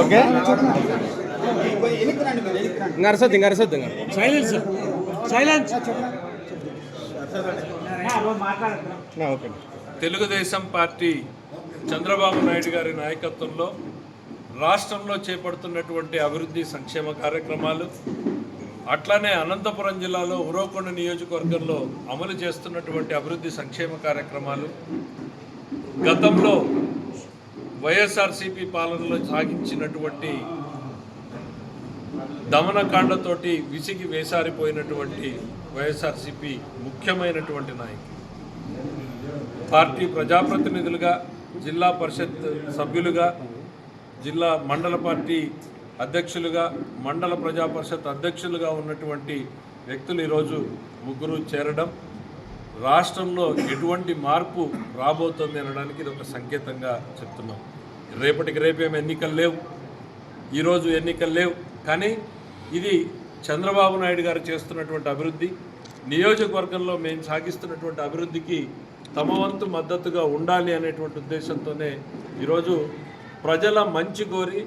Okay? Silence. Silence. Telugu Desam party Chandrababu Naidu గారి నాయకత్వంలో రాష్ట్రంలో చేపడుతున్నటువంటి అభివృద్ధి సంక్షేమ కార్యక్రమాలు అట్లానే అనంతపురం జిల్లాలో ఉరవకొండ నియోజకవర్గంలో అమలు చేస్తున్నటువంటి అభివృద్ధి సంక్షేమ కార్యక్రమాలు గతంలో వైఎస్ఆర్సీపీ పాలనలో సాగించినటువంటి దమనకాండతోటి విసిగి వేసారిపోయినటువంటి వైఎస్ఆర్సీపీ ముఖ్యమైనటువంటి నాయకులు. పార్టీ ప్రజాప్రతినిధులుగా జిల్లా పరిషత్ సభ్యులుగా జిల్లా మండల పార్టీ అధ్యక్షులుగా మండల ప్రజా పరిషత్ అధ్యక్షులుగా ఉన్నటువంటి వ్యక్తులు ఈరోజు ముగ్గురు చేరడం రాష్ట్రంలో ఎటువంటి మార్పు రాబోతోంది అనడానికి ఇది ఒక సంకేతంగా చెప్తున్నాం. రేపటికి రేపేమి ఎన్నికలు లేవు. ఈరోజు ఎన్నికలు లేవు. కానీ ఇది చంద్రబాబు నాయుడు గారు చేస్తున్నటువంటి అభివృద్ధి నియోజకవర్గంలో మేము సాగిస్తున్నటువంటి అభివృద్ధికి తమ వంతు మద్దతుగా ఉండాలి అనేటువంటి ఉద్దేశంతోనే ఈరోజు ప్రజల మంచి కోరి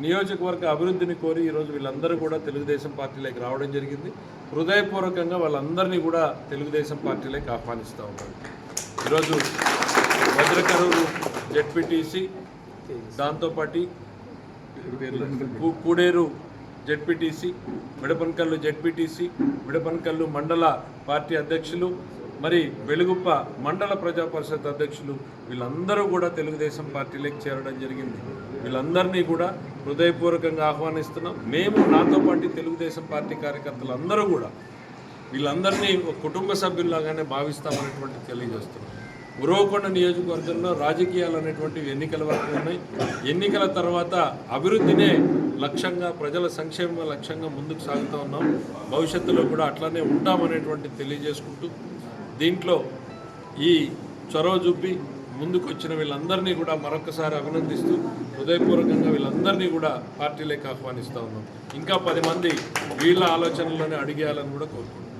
నియోజకవర్గ అభివృద్ధిని కోరి ఈరోజు వీళ్ళందరూ కూడా తెలుగుదేశం పార్టీలోకి రావడం జరిగింది. హృదయపూర్వకంగా వాళ్ళందరినీ కూడా తెలుగుదేశం పార్టీలోకి ఆహ్వానిస్తూ ఉన్నారు ఈరోజు వజ్రకరూరు జెడ్పీటీసీ దాంతోపాటు కూ- కూడేరు జెడ్పీటీసీ విడపన్కల్లు జెడ్పీటీసీ విడపన్కల్లు మండల పార్టీ అధ్యక్షులు మరి వెలుగుప్ప మండల ప్రజా పరిషత్ అధ్యక్షులు వీళ్ళందరూ కూడా తెలుగుదేశం పార్టీలోకి చేరడం జరిగింది. వీళ్ళందరినీ కూడా హృదయపూర్వకంగా ఆహ్వానిస్తున్నాం. మేము నాతో పాటు తెలుగుదేశం పార్టీ కార్యకర్తలు అందరూ కూడా వీళ్ళందరినీ ఒక కుటుంబ సభ్యుల్లాగానే భావిస్తామనేటువంటి తెలియజేస్తున్నాం. ఉరవకొండ నియోజకవర్గంలో రాజకీయాలు అనేటువంటివి ఎన్నికల వరకు ఉన్నాయి. ఎన్నికల తర్వాత అభివృద్ధినే లక్ష్యంగా ప్రజల సంక్షేమ లక్ష్యంగా ముందుకు సాగుతూ ఉన్నాం. భవిష్యత్తులో కూడా అట్లానే ఉంటామనేటువంటి తెలియజేసుకుంటూ దీంట్లో ఈ చొరవ చూపి ముందుకొచ్చిన వీళ్ళందరినీ కూడా మరొకసారి అభినందిస్తూ హృదయపూర్వకంగా వీళ్ళందరినీ కూడా పార్టీలోకి ఆహ్వానిస్తూ ఉన్నాం. ఇంకా పది మంది వీళ్ళ ఆలోచనలోనే అడిగేయాలని కూడా కోరుకుంటున్నాం.